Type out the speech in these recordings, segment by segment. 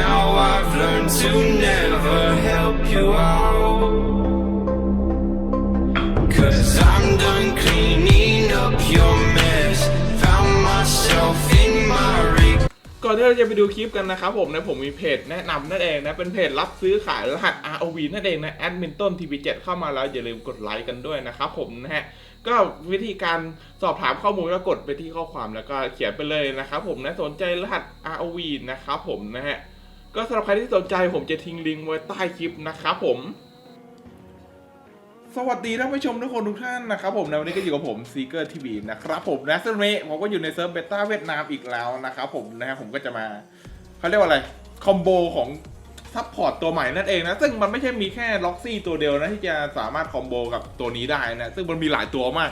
Now I've learned to never help you out. Cause I'm done cleaning up your mess. Found myself in my rig. ก่อนที่เราจะไปดูคลิปกันนะครับผมนะผมมีเพจแนะนำนั่นเองนะ เป็นเพจรับซื้อขายรหัส ROV นั่นเองนะแอดมินต้น TP7 เข้ามาแล้ว อย่าลืมกดไลค์กันด้วยนะครับผมนะฮะก็วิธีการสอบถามข้อมูลก็กดไปที่ข้อความแล้วก็เขียนไปเลยนะครับผมนะสนใจรหัส ROV นะครับผมนะฮะ ก็สำหรับใครที่สนใจผมจะทิ้งลิงก์ไว้ใต้คลิปนะครับผม สวัสดีท่านผู้ชมทุกคนทุกท่านนะครับผมนะวันนี้ก็อยู่กับผมซีเกอร์ทีวีนะครับผมนะซึ่งวันนี้ผมก็อยู่ในเซิร์ฟเบต้าเวียดนามอีกแล้วนะครับผมนะฮะผมก็จะมาเขาเรียกว่าอะไรคอมโบของซัพพอร์ตตัวใหม่นั่นเองนะ ซึ่งมันไม่ใช่มีแค่ล็อกซี่ตัวเดียวนะที่จะสามารถคอมโบกับตัวนี้ได้นะ ซึ่งมันมีหลายตัวมาก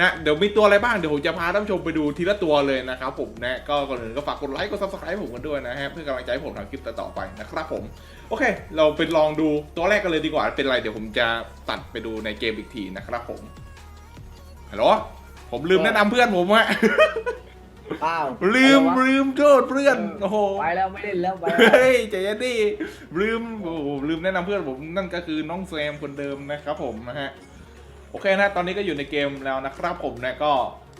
นะเดี๋ยวมีตัวอะไรบ้างเดี๋ยวผมจะพาท่านผู้ชมไปดูทีละตัวเลยนะครับผมนะก็ก่อนอื่นก็ฝากกดไลค์กดซับสไครต์ผมกันด้วยนะฮะเพื่อกำลังใจให้ผมทำคลิปต่อๆไปนะครับผมโอเค เราไปลองดูตัวแรกกันเลยดีกว่าเป็นไรเดี๋ยวผมจะตัดไปดูในเกมอีกทีนะครับผมฮัลโหลผมลืมแนะนำเพื่อนผมอะอ้าวลืมอะไรวะ ลืมโทษเพื่อนโอ้โห ไปแล้วไม่เล่นแล้วไปแล้ว เฮ้ยใจเย็นดิลืมโอ้โหลืมแนะนำเพื่อนผมนั่นก็คือน้องแซมคนเดิมนะครับผมนะฮะ โอเคนะตอนนี้ก็อยู่ในเกมแล้วนะครับผมนะก็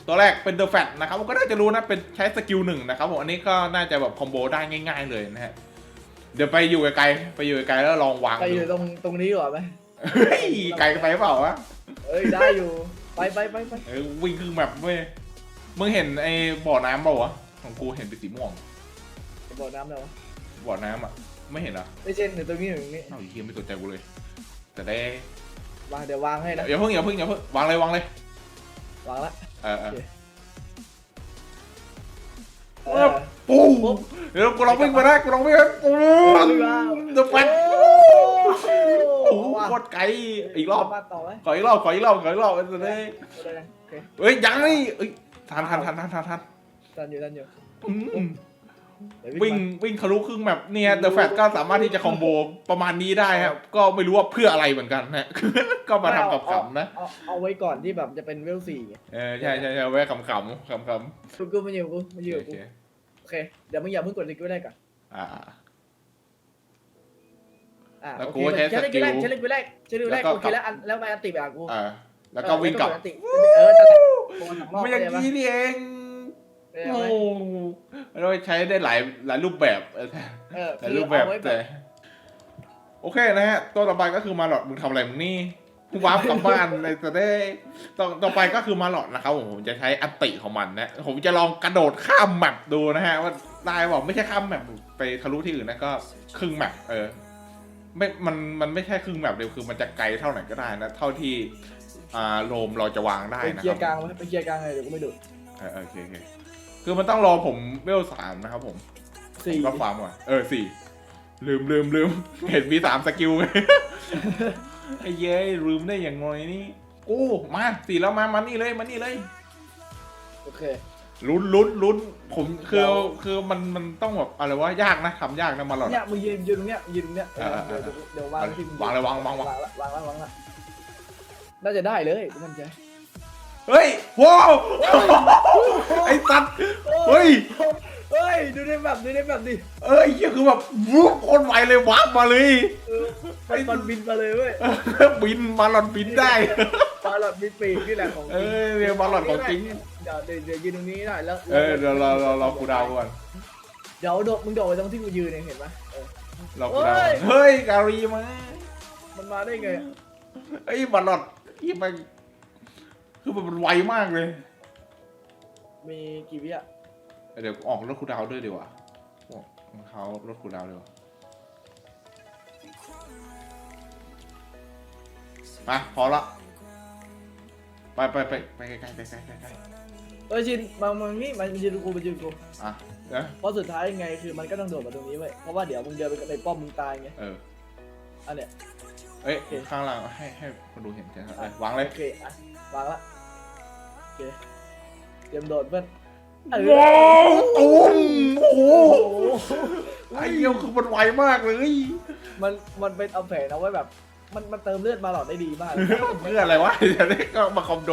ตัวแรกเป็นเดอะแฟตนะครับผมก็น่าจะรู้นะเป็นใช้สกิลหนึ่งนะครับผมอันนี้ก็น่าจะแบบคอมโบได้ง่าย ๆเลยนะฮะเดี๋ยวไปอยู่ไกลๆไปอยู่ไกลๆแล้วลองวางไปอดูยู่ตรงตรงนี้ก่อนไหมเฮ้ยไกลไปเปล่าวะเอ้ยได้อยู่ ไปไปไปไปเออวิ่งครึ่งแบบเว้ยมึงเห็นไอ้บ่อน้ำเปล่าวะของกูเห็นเป็นสีม่วงบ่อน้ำแล้ววะบ่อน้ำอะไม่เห็นเหรอ ไม่เช่นหนึ่งตรงนี้หนึ่งตรงนี้ เอ้าไอ้เฮียไม่สนใจกูเลย แต่ได้ วางเดี๋ยววางให้นะอย่าเพิ่งอย่าเพิ่งอย่าเพิ่งวางเลยวางเลยวางละเออเออโอเคเออปูเดี๋ยวกูลองวิ่งไปได้กูลองวิ่งไปปูเดอะแฟตโอ้โหโคตรไกลอีกรอบมาต่อไหมขออีกรอบขออีกรอบขออีกรอบเออเลยได้นะโอเคเอ้ยยังนี่เอ้ยทันทันทันทันทันทันตันอยู่ตันอยู่อืมเดี๋ย วิ่งวิ่งทะลุครึ่งแบบเนี่ยเดอะแฟตก็สามารถที่จะคอมโบประมาณนี้ได้ครับ ก็ไม่รู้ว่าเพื่ออะไรเหมือนกันนะก็มาทำกับขำๆนะเอาเอาไว้ก่อนที่แบบจะเป็นเวลสี่ไงเออใช่ใช่ใช่ไว้ขำๆขำๆกูกูมาอยู่กูมาอยู่โอกูเคโอเคเดี๋ยวมึงอย่าเพิ่งกดลิงก์ไว้ได้ก่อนอ่าอ่าแล้วโอกูเคใช้ใช้ลิงก์แรกสกิลใช้ลิงก์แรกใช้ลิงก์แรกแล้วก็โอเคแล้วอันแล้วไปอันติไปอะกูอ่าแล้วก็วิ่งกลับเออแล้วดอันติเออนั่นแหละโดนสองรอบไม่อย่างเข้าใจปะนี้นี่เองเข้าใจโอ้ไห มเราใช้ได้หลายหลายรูปแบบเออเออหลายคือรูปแบบเอาไว้แบแต่บโอเคนะฮะตัวต่อไปก็คือมาหลอดมึงทำอะไรมึงนี่มึงวาร์ปกลับบ้านเลยจะได้ต่อต่อไปก็คือมาหลอดนะครับผมผมจะใช้อันติของมันนะผมจะลองกระโดดข้ามแมปดูนะฮะว่าได้บอกไม่ใช่ข้ามแมปไปทะลุที่อื่นนะก็ครึ่งแมปเออไม่มันมันไม่ใช่ครึ่งแมปเดียวคือมันจะไกลเท่าไหร่ก็ได้นะ เท่าที่อ่าโรมเราจะวางได้ไปนะเคลีคยรับร์กลางไว้ไปเคลียร์กลางเลยเดี๋ยวกูไม่ดูเออโอเคโอเค คือมันต้องรอผมเวลสามนะครับผมสี่ก็ฟาร์มก่อนเออสี่ลืมลืมลืมเห็นมีสามสกิลไงไอ้เย้ยลืมได้อย่างไงนี่กูมาสี่แล้วมามานี่เลยมานี่เลย โอเคลุ้นลุ้นลุ้นผมคือเราคือมันมันต้องแบบอะไรวะยากนะทำยากนะมาหลอดเนี่ยมึงยืนยืนตรงเนี้ยยืนตรงเนี้ยเออเออเดี๋ยวเดี๋ยววางที่มึวางเลยวางวางวางวางละวางละวางละน่าจะได้เลยกูมั่นใจ เฮ้ยว้าวไอ้ตัดเฮ้ยเฮ้ยดูในแบบดูในแบบดิเอ้ยเหี้ยคือแบบวูบโคนไวเลยวับมาเลยเออมันมันบินมาเลยเว้ยบินมาหลอดบินได้ปลาหลอดบินปีกนี่แหละของจเอริงอเรียกมาหลอดของจริงเดี๋ยวเดี๋ยวเดี๋ยวยืนตรงนี้ได้แล้วเออเดี๋ยวรอรอรอกูดาวก่อนเดี๋ยวโดดมึงโดดไปตรงที่กูยืนเนี่ยเห็นปะเออรอกูดาวเฮ้ย เฮ้ยการีมามันมาได้ไงอะไอ้ยบัลลอดยี่ไป คือมันไวมากเลย มีกี่วิอะเดี๋ยวออกรถคูดาวด้วยดีกว่าออกรองเท้ารถคูดาวดีกว่ามาพอละ ไปไปไปไปใกล้ๆใกล้ๆใกล้ๆใกล้เออชินมามานี่มายืนกูมายืนกูๆอะเดี๋ยวเพราะสุดท้ายยังไงคือมันก็ต้องโดดมาตรงนี้เว้ยเพราะว่าเดี๋ยวมึงเดินไปในป้อมมึงตายไงเออ อันเนี้ยเอ้ยโอเคข้างล่างให้ให้คนดูเห็นใช่ไหมเอ้ยวางเลย โอเคอะวางละโอ เคเตรียมโดดเพื่อนเออว้าวตูมโอ้โหโอ้โหไอ้เหี้ยคือมันไวมากเลย มันมันเป็นเอาแผนเอาไว้แบบ มันมันเติมเลือดมาหลอดได้ดีมาก เพื่ออะไรวะจะได้ก็มาคอมโบ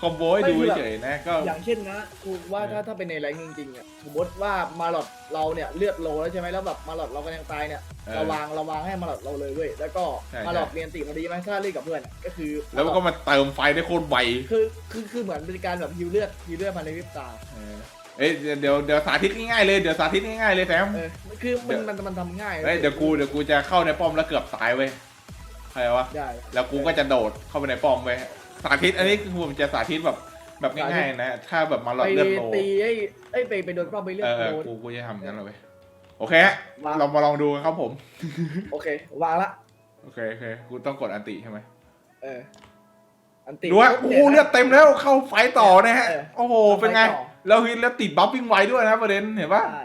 คอมโบให้ดูเฉยๆนะก็อย่างเช่นนะกูว่าถ้าถ้าเป็นในแรงจริงๆอะสมมติว่ามาหลอดเราเนี่ยเลือดโลแล้วใช่ไหมแล้วแบบมาหลอดเราก็ยังตายเนี่ยเออเราวางเราวางให้มาหลอดเราเลยเว้ยแล้วก็ใช่มาหลอดเรียนตีพอดีไหมถ้าเล่นกับเพื่อนอะก็คือ แล้วมันก็มาเติมไฟได้โคตรไวคือคือคือเหมือนเป็นการแบบฮิวเลือดฮิวเลือดมาในวิบตาเออเอ้ยเดี๋ยวเดี๋ยวเดี๋ยวสาธิตง่ายๆเลยเดี๋ยวสาธิตง่ายๆเลยแซมเออคือมันเดี๋ยวมันมันทำง่ายเฮ้ยเดี๋ยวกูเดี๋ยวกูจะเข้าในป้อมแล้วเกือบตายเว้ย ใครวะได้แล้วกูก็จะโดดเข้าไปในป้อมเว้ยสาธิตอันนี้คือผมจะสาธิตแบบแบบง่ายๆนะ ถ้าแบบมาหลอดไปเลือดโลตีไอ้ไอ้ยไปไปโดนป้อมไปเลือเอดอเออโดนกูกูจะทำงั้นเลยเว้ยโอเคฮะวางเรามาลองดูกันครับผม โอเควางละโอเคโอเคกูต้องกดอันติใช่ไหมเอออันติดูว่าปุ๊บโอ้นี่ยโหเลือดเต็มแล้วเข้าไฟต่อนะฮะเออโอ้โหเข้าไฟเป็นไงต่อแล้วฮิตแล้วติดบัฟวิ่งไวด้วยนะประเด็นเห็นปะใช่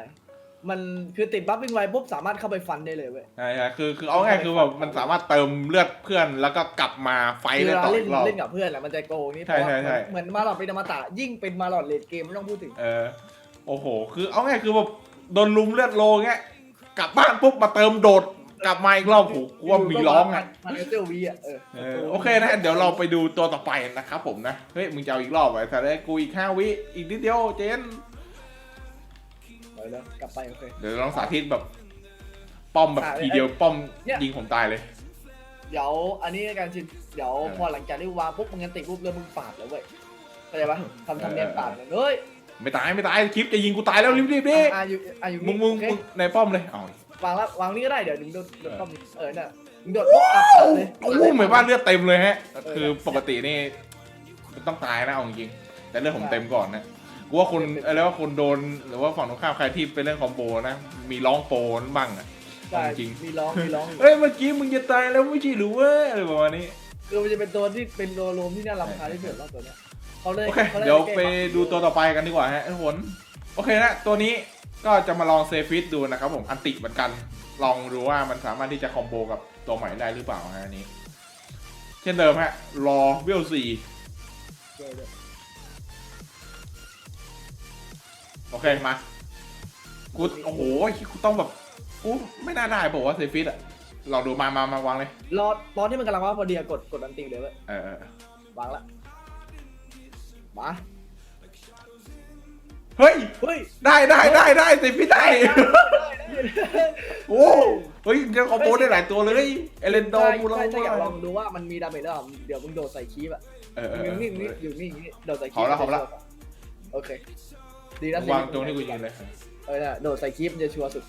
มันคือติดบัฟวิ่งไวปุ๊บสามารถเข้าไปฟันได้เลยเว้ย ใช่ใช่คือคือเอาง่ายคือแบบมันสามารถเติมเลือดเพื่อนแล้วก็กลับมาไฟคือได้เวต่ลาอเล่อีนกรอบ เล่นกับเพื่อนแหละมันจะโกงนี่ใช่เพราะว่าใช่ใช่ เหมือนมาหลอดเป็นอมตะยิ่งเป็นมาหลอดเลดเกมไม่ต้องพูดถึง เออโอ้โห คือเอาง่ายคือแบบโดนลุมเลือดโลเงี้ยกลับบ้านปุ๊บมาเติมโดดกลับมาอีกรอบโอ้โหกูว่ามีร้องอะ มันเอเจอวีอะเออเออโอเคนะเดี๋ยวเราไปดูตัวต่อไปนะครับผมนะ เฮ้ย มึงจะเอาอีกรอบไว้แต่ได้กูอีกห้าวิ อีกนิดเดียวเจนเออ แล้วกลับไปโอเค เดี๋ยวลองสาธิตแบบ ป้อมแบบอะทีเดียวป้อมเนี่ยยิงผมตายเลย เดี๋ยวอันนี้การชินเดี๋ยวเออพอหลังจากที่วางปุ๊บมึงกันติดปุ๊บแล้วมึงปาดแล้วเว้ยเข้าใจปะทำทำเนียนเออปาดเลยเฮ้ยไม่ตายไม่ตายคลิปจะยิงกูตายแล้วรีบรีบดิอะอยู่อะอยู่มึนี่งมึงโอเคมึงในป้อมเลยเอาวางแล้ววางนี่ก็ได้เดี๋ยวมึงโดนโดนเออป้อมนี่เออน่ะมึงโดดปุ๊บปัดปัดเลยโอ้โหเหมือนว่าเลือดเต็มเลยฮะเออคือปกตินี่มันต้องตายนะเอาจริงๆแต่เลือดผมเต็มก่อนนะ กูว่าคนเออแล้วว่าคนโดนหรือว่าฝั่งตรงข้ามใครที่ไปเล่นคอมโบนะ มีร้องโปนบ้างอะ ใช่จริง มีร้องมีร้องอยู่เอ้ยเมื่อกี้มึงจะตายแล้วไม่ใช่หรือเว้ยอะไรประมาณนี้ คือมันจะเป็นตัวที่เป็นตัวรวมที่น่ารำคาญที่สุดแล้วตัวเนี้ยเขาเลยโอเคขาลเดี๋ยวแก้ไปดูตัวต่อไปกันดีกว่าฮะทุกคนโอเคนะตัวนี้ก็จะมาลองเซฟิตดูนะครับผมอันติเหมือนกัน ลองดูว่ามันสามารถที่จะคอมโบกับตัวใหม่ได้หรือเปล่าฮะอันนี้ เช่นเดิมฮะรอเวลสี่ โอเคมากูโอ้โหกูต้องแบบกูไม่น่าได้บอกว่าเซฟิตอะลองดูมามามาวางเลย รอตอนที่มันกำลังว่าพอดีอะกดกดอันติเลยเว้ยเออเออวางละมาเฮ้ยเฮ้ยได้ได้ได้ได้เซฟิตได้ได้โอ้เฮ้ยจะคอมโบได้หลายตัวเลยเอเลนโดใช่มูลใช่ใช่อยากลลองดูว่ามันมีดาเมจหรือเปล่าเดี๋ยวมึงโดดใส่คีบอะเออเออมึงเอนิ่งนิ่งออยู่นิ่งนี่โดดใส่คีขอละขอละโอเค ดีนะวางตรงที่กูยืนเลย เออน่ะโดดใส่คีบมันจะชัวร์สุด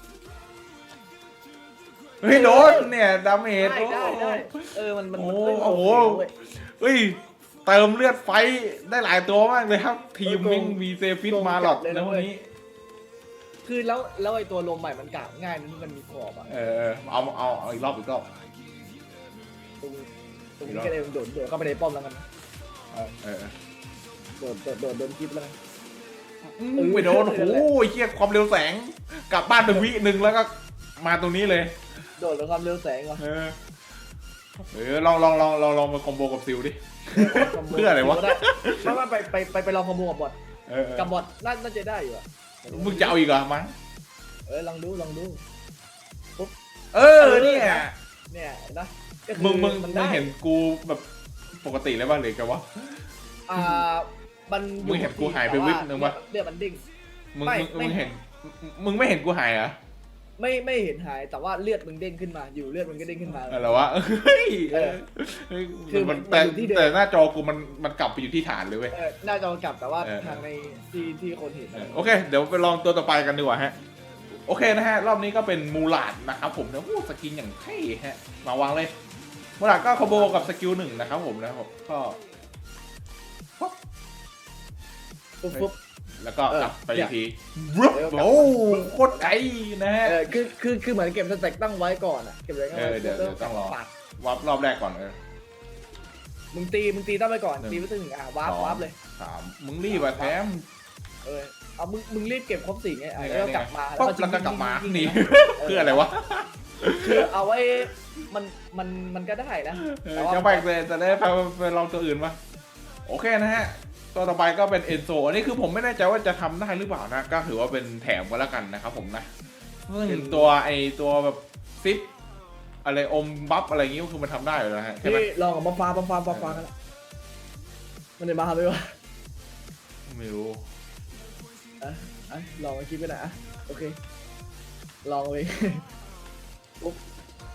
เฮ้ยโดนเนี่ยดาเมจได้ได้ได้เออมันมันโอ้มันโอ้โหเว้ยเฮ้ยเติมเลือดไฟได้หลายตัวมากเลยครับ ทีมมิ่งมีเซฟิตมาหลอดแล้ววันนี้ คือแล้วแล้วไอ้ตัวลมใหม่มันกาดง่ายนะที่มันมีขอบอะเออเอาเอาเอาอีกรอบอีกรอบตรงตรงนี้ก็เลยโดดโดดเข้าไปในป้อมแล้วกันเออเออโดดโดดโดดโดนคีบแล้วกัน อืมไปโดนโอ้โหเฮียความเร็วแสง กลับบ้านไปวิหนึ่งแล้วก็มาตรงนี้เลยโดดแล้วความเร็วแสงว่ะเออเออลองลองลองลองลองมาคอมโบกับซิลดิ เพื่ออะไรวะด้ไม่ว่าไปไปไปไปลองคอมโบกับบอทเออเออกับบอทน่าน่าจะได้อยู่อะมึงจะเอาอีกเหรอมั้งเออลองดูลองดูเออเนี่ยเนี่ยนะก็คือมึงมึงมันมึได้งเห็นกูแบบปกติเลยป่ะหรือไงวะอ่า มันอยู่มึงเห็นกูหายไปวิบนึงปะเลือดมันดิ้งมึงไม่มึงไม่มึงเห็นมึงไม่เห็นกูหายเหรอไม่ไม่เห็นหายแต่ว่าเลือดมึงเด้งขึ้นมาอยู่เลือดมึงก็เด้งขึ้นมา อะไรวะเฮ้ยเออเฮ้ยคือมันมันแต่อยู่ที่เดิม แต่หน้าจอกูมันมันกลับไปอยู่ที่ฐานเลยเว้ย เออน่าจะเอากลับแต่ว่าเออ ทางในที่ที่คนเห็นเออโอเค เดี๋ยวไปลองตัวต่อไปกันดีกว่าฮะ โอเคนะฮะ รอบนี้ก็เป็นมูลาดนะครับผมนะโอ้สกินอย่างเท่ฮะ มาวางเลย มูลาดก็คอมโบกับสกิลหนึ่งนะครับผมนะครับก็ ปุ๊บปุ๊บ แล้วก็กลับไปอีกทีเออกลับโอ้โคตรไกลนะฮะเออคือคือคือเหมือนเก็บสแต็กตั้งไว้ก่อนอะเก็บไว้ก่อนเออเดี๋ยวเดี๋ยวต้องรอปัดวับรอบแรกก่อนเออ มึงตีมึงตีตั้งไว้ก่อนหนึ่งตีไว้ถึงอะวาร์ปสอง วาร์ปเลยสามมึงรีบอะแถม เออเอามึงมึงรีบเก็บครบสี่ไงอะแล้วก็กลับมาปุ๊บแล้วก็กลับมายิงๆๆๆนี่ๆเพื่ออะไรวะคือเอาไว้มันมันมันก็ได้นะเออแต่ว่าจะไปเลยจะได้ไปไปลองตัวอื่นมา โอเคนะฮะ ตัวต่อไปก็เป็นเอนโซอันนี้คือผมไม่แน่ใจว่าจะทำได้หรือเปล่านะ ก็ถือว่าเป็นแถมก็แล้วกันนะครับผมนะซึ่งตัวไอตัวแบบซิปอะไรอมบัฟอะไรอย่างงี้ก็คือมันทำได้อยู่แล้วฮะใช่ไหมนี่ลองกับมาฟ้ามาฟ้ามาฟ้ากันละมันจะมาทำไหมวะไม่รู้อะอะลองมาคิดไปหน่อยอะโอเค ลองเลยปุ๊บ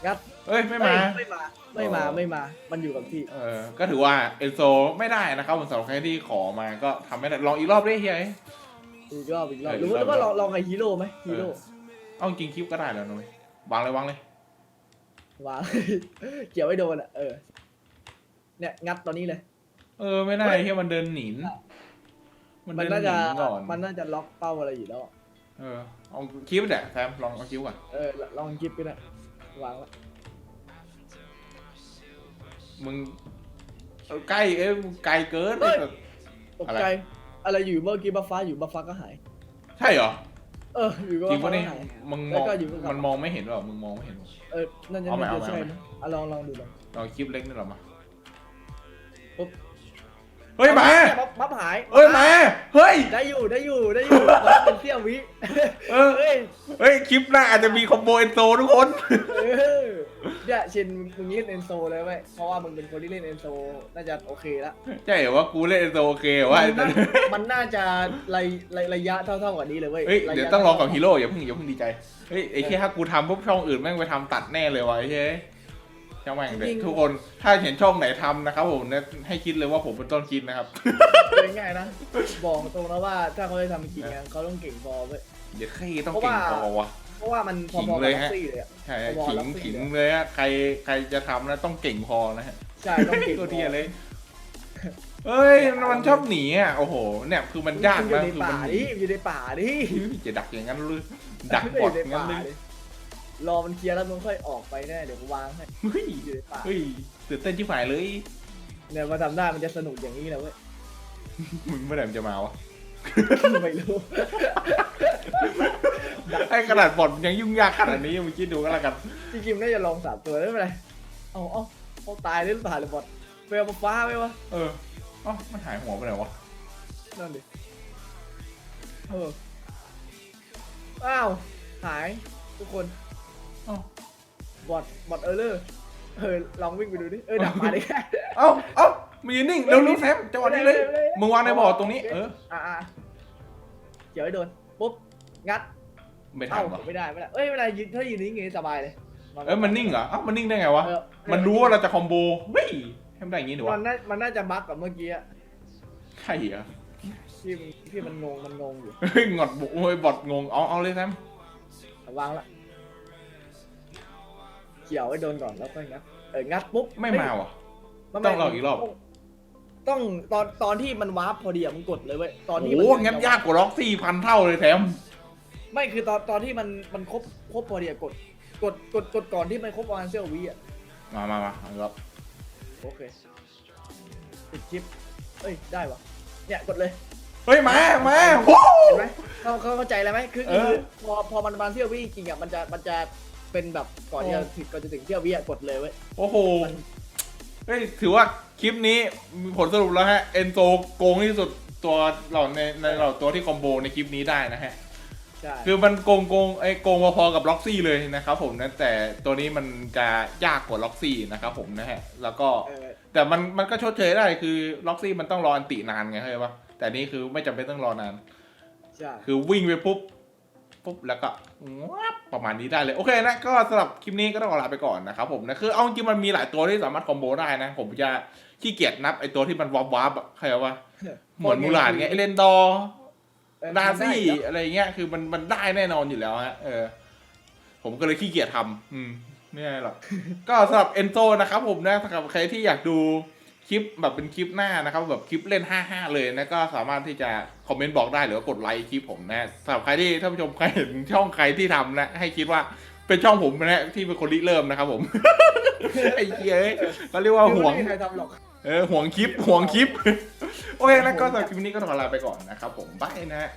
งัด เอ้ยไม่มา ไม่มา ไม่มา ไม่มา มันอยู่กับที่ เออก็ถือว่าเอนโซไม่ได้นะครับสำหรับใครที่ขอมาก็ทำไม่ได้ลองอีกรอบได้เฮีย อีกรอบอีกรอบเออหรือว่าอีกรอบ ว่าลองลองไอ้ฮีโร่ไหมฮีโร่เอาจริงคลิปก็ได้แล้วนุ้ยวางเลยวางเลยวาง เกี่ยวไว้โดนอะเออ เนี่ย งัดตอนนี้เลย เออไม่ได้เฮียมันเดินหนีนมันมันเดินน่าหจะ นีก่อนมันน่าจะล็อกเป้าอะไรอยู่แล้ว เออเอาคลิปแหละแซมลองเอาคลิปก่อนเออ ลองคิดไปหน่อยวางละ มึงเออใกล้เอ้ยมึงไกลเกินตกอะไรใจอะไรอยู่เมื่อกี้บัฟฟ้าอยู่บัฟฟ้าก็หาย ใช่เหรอ เอออยู่ก็จริงบัฟฟ้าปะเนี่ยก็หาย มึงมแล้วองก็อยู่ข้างหลัง มันมองไม่เห็นหรอมึงมองไม่เห็นหรอ เออนั่นจะเอาใหม่น่าจะเอาใหม่ ใช่นะอะลองลองดูลอง ลองคลิปเล็กนี่หรอมาปุ๊บ เฮ้ยมาบัฟบัฟหายเฮ้ยมาเฮ้ย ได้อยู่ได้อยู่ได้อยู่บัฟเป็นเสี้ยววิเออ เฮ้ยเฮ้ยคลิปหน้าอาจจะมีคอมโบเอนโซทุกคน เออ เนี่ยชินมึงเล่นเอนโซเลยไหมเพราะว่ามึงเป็นคนที่เล่นเอนโซน่าจะโอเคละใช่เหรอว่ากูเล่นเอนโซโอเคเหรอว่ามันน่ามันน่าจะระระระยะเท่าๆกว่านี้เลยเว้ยเฮ้ยระะเดี๋ยวต้องลองกับฮีโร่อย่าเพิ่งอย่าเพิ่งดีใจเฮ้ยไอ้แค่ถ้ากูทำปุ๊บช่องอื่นแม่งไปทำตัดแน่เลยวะไอ้เฮ้ยช่างแม่งเด็ทุกคนถ้าเห็นช่องไหนทำนะครับผมเนี่ยให้คิดเลยว่าผมเป็นต้นคิดนะครับเป็นง่ายนะบอกตรงนะว่าถ้าเขาจะทำจริงๆเขาต้องเก่งพอเว้ยเดี๋ยวขี้ต้องเพราะเก่งว่าพอวะเพ ราะว่ามันพอขิงๆกับเลยล็อกฮะ ซี่เลยอะ ใช่พอขิงแล้ว ขิงเลยฮะใครใครจะทำนะต้องเก่งพอนะฮะใช่ต้องเก่งพตัวอเทียเลยเอ้ยมันชอบหนีอะโอ้โหเนี่ยคือมันยากอยู่นะในคือป่ามันดิอยู่ในป่าดิจะดักอย่างนั้นหรือดักบอดอย่างนั้นเลยดิรอมันเคลียร์แล้วมึงค่อยออกไปแน่เดี๋ยวกูวางให้เฮ้ยอยู่ในป่าเฮ้ยตื่นเต้นชิบหายเลยเนี่ยมาทำได้มันจะสนุกอย่างนี้แหละเว้ยมึงเมื่อไหร่มันจะมาวะไม่รู้ ไอ้ขนาดบอดยังยุ่งยากขนาดนี้มึงคิดดูก็แล้วกันจริงๆน่าจะลองสามตัวไม่เป็นไรเอาเอาเอาตายหรือเปล่าหรือบอดไปเอามาฟ้าไหมวะเออเอ๋อมันหายหัวไปไหนวะนั่นดิเอออ้าวหายทุกคนเอ้าบอดบอดเออเลอร์เออลองวิ่งไปดูดิเออดับมาดิเอ้าเอ้ามายืนนิ่งเร็วรู้แซมจังหวะนี้เลยมึงวางในบ่อตรงนี้ เออ อ่าอ่าเกี่ยวให้โดนปุ๊บ งัด ไม่เอ้าทำเหรอไม่ได้ไม่ได้เอ้ยไม่ได้ยืนถ้ายืนนิ่งอย่างนี้สบายเลยเอ้ยมันนิ่งเหรอเอ้ามันนิ่งได้ไงวะ เออมันรู้ว่าเราจะคอมโบเฮ้ยทำได้อย่างงี้ดิวะมันน่ามันน่าจะบั๊กกับเมื่อกี้อะใช่เหรอที่มันที่มันงงมันงงอยู่เฮ้ยงอดบุกโอ้ยบอดงงเอาเอาเลยแซมวางละเกี่ยวให้โดนก่อนแล้วค่อยงัดเอองัดปุ๊บไม่มาว่ะไม่ต้องรออีกรอบ ต้องตอนตอนที่มันวาร์ปพอดีอะมึงกดเลยเว้ยตอนที่โอ้มัโหงั้นยากกว่าล็อกซี่พันเท่าเลยแซม ไม่คือตอนตอนที่มันมันครบครบพอดีอะกดกดกดกดก่อนที่มันครบประมาณเซี่ยววิอะมามามาเอาอีกรอบโอเคติดชิปเอ้ยได้วะเนี่ยกดเลย เฮ้ย มามาโอ้โหเห็นไหมเขาเขาเข้าใจแล้วไหมคือเอคืออพอพอมันประมาณเซี่ยววิจริงอะมันจะมันจะเป็นแบบก่อนที่จะถึงก่อนจะถึงเซี่ยววิอะกดเลยเว้ย โอ้โห เฮ้ย ถือว่าคลิปนี้มีผลสรุปแล้วฮะ เอนโซโกงที่สุดตัวเราในในเราตัวที่คอมโบในคลิปนี้ได้นะฮะ ใช่คือมันโกงโกงไอ้โกงพอๆกับล็อกซี่เลยนะครับผมนะแต่ตัวนี้มันจะยากกว่าล็อกซี่นะครับผมนะฮะแล้วก็เออแต่มันมันก็ชดเชยได้คือล็อกซี่มันต้องรออันตินานไงเข้าใจปะแต่นี่คือไม่จำเป็นต้องรอนาน ใช่ คือวิ่งไปปุ๊บปุ๊บแล้วก็วับประมาณนี้ได้เลยโอเคนะก็สำหรับคลิปนี้ก็ต้องขอลาไปก่อนนะครับผมนะคือเอาจริงๆมันมีหลายตัวที่สามารถคอมโบได้นะ ผมจะขี้เกียจนับไอตัวที่มันวับวับๆอะเข้าใจปะเหมือนมูหลาดไงไอเลนดอร์เออ ดาซี่ทำได้อะไรเงี้ยคือมันมันได้แน่นอนอยู่แล้วฮะเออ ผมก็เลยขี้เกียจทำอืมไม่ใช่หรอก ก็สำหรับเอนโซนะครับผมนะสำหรับใครที่อยากดูคลิปแบบเป็นคลิปหน้านะครับ แบบคลิปเล่น 5-5 เลยนะก็สามารถที่จะคอมเมนต์บอกได้หรือว่ากดไลค์คลิปผมนะสำหรับใครที่ท่านผู้ชมใครเห็นช่องใครที่ทำนะให้คิดว่าเป็นช่องผมนะที่เป็นคนริเริ่มนะครับผมไอ้เหี้ยเอ้ยเขาเรียกว่าห่วง ไม่มีใครทำหรอก เออห่วงคลิปห่วงคลิป โอเคนะก็สำหรับคลิปนี้ก็ต้องขอลาไปก่อนนะครับผมบายนะฮะ